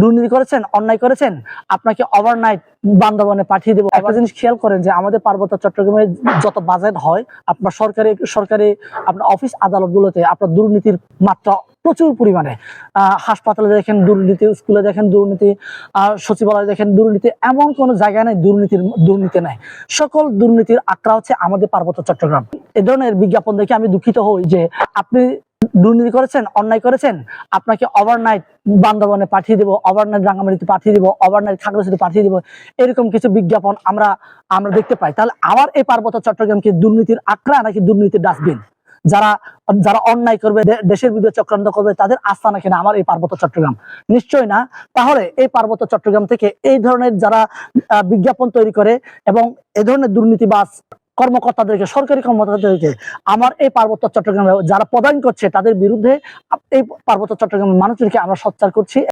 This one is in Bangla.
দুর্নীতি করেছেন, অন্যায় করেছেন, আপনাকে ওভারনাইট বান্দরবনে পাঠিয়ে দেবো। একটা জিনিস খেয়াল করেন যে আমাদের পার্বত্য চট্টগ্রামে যত বাজেট হয়, আপনার সরকারি সরকারি আপনার অফিস আদালতগুলোতে আপনার দুর্নীতির মাত্রা প্রচুর পরিমাণে। হাসপাতালে দেখেন দুর্নীতি, স্কুলে দেখেন দুর্নীতি সচিবালয়ে দেখেন দুর্নীতি, এমন কোনো জায়গায় নেই দুর্নীতির, দুর্নীতি নেই। সকল দুর্নীতির আটরা হচ্ছে আমাদের পার্বত্য চট্টগ্রাম। এ ধরনের বিজ্ঞাপন দেখে আমি দুঃখিত হই যে আপনি দুর্নীতি করেছেন, অন্যায় করেছেন, আপনাকে ওভারনাইট বান্দরবনে পাঠিয়ে দেবো ওভারনাইট রাঙ্গামাটিতে পাঠিয়ে দেবো ওভারনাইট খাগড়াছড়িতে পাঠিয়ে দেবো, এরকম কিছু বিজ্ঞাপন আমরা আমরা দেখতে পাই। তাহলে আমার এই পার্বত্য চট্টগ্রাম কি দুর্নীতির আখড়া নাকি দুর্নীতির ডাস্টবিন? যারা যারা অন্যায় করবে দেশের বিরুদ্ধে চক্রান্ত করবে, তাদের আস্থা নাকি না আমার এই পার্বত্য চট্টগ্রাম? নিশ্চয় না। তাহলে এই পার্বত্য চট্টগ্রাম থেকে এই ধরনের যারা বিজ্ঞাপন তৈরি করে এবং এই ধরনের দুর্নীতিবাজ কর্মকর্তাদেরকে, সরকারি কর্মকর্তাদেরকে, আমার এই পার্বত্য চট্টগ্রামে যারা প্রদান করছে, তাদের বিরুদ্ধে এই পার্বত্য চট্টগ্রামের মানুষদেরকে আমরা সচ্চার করছি।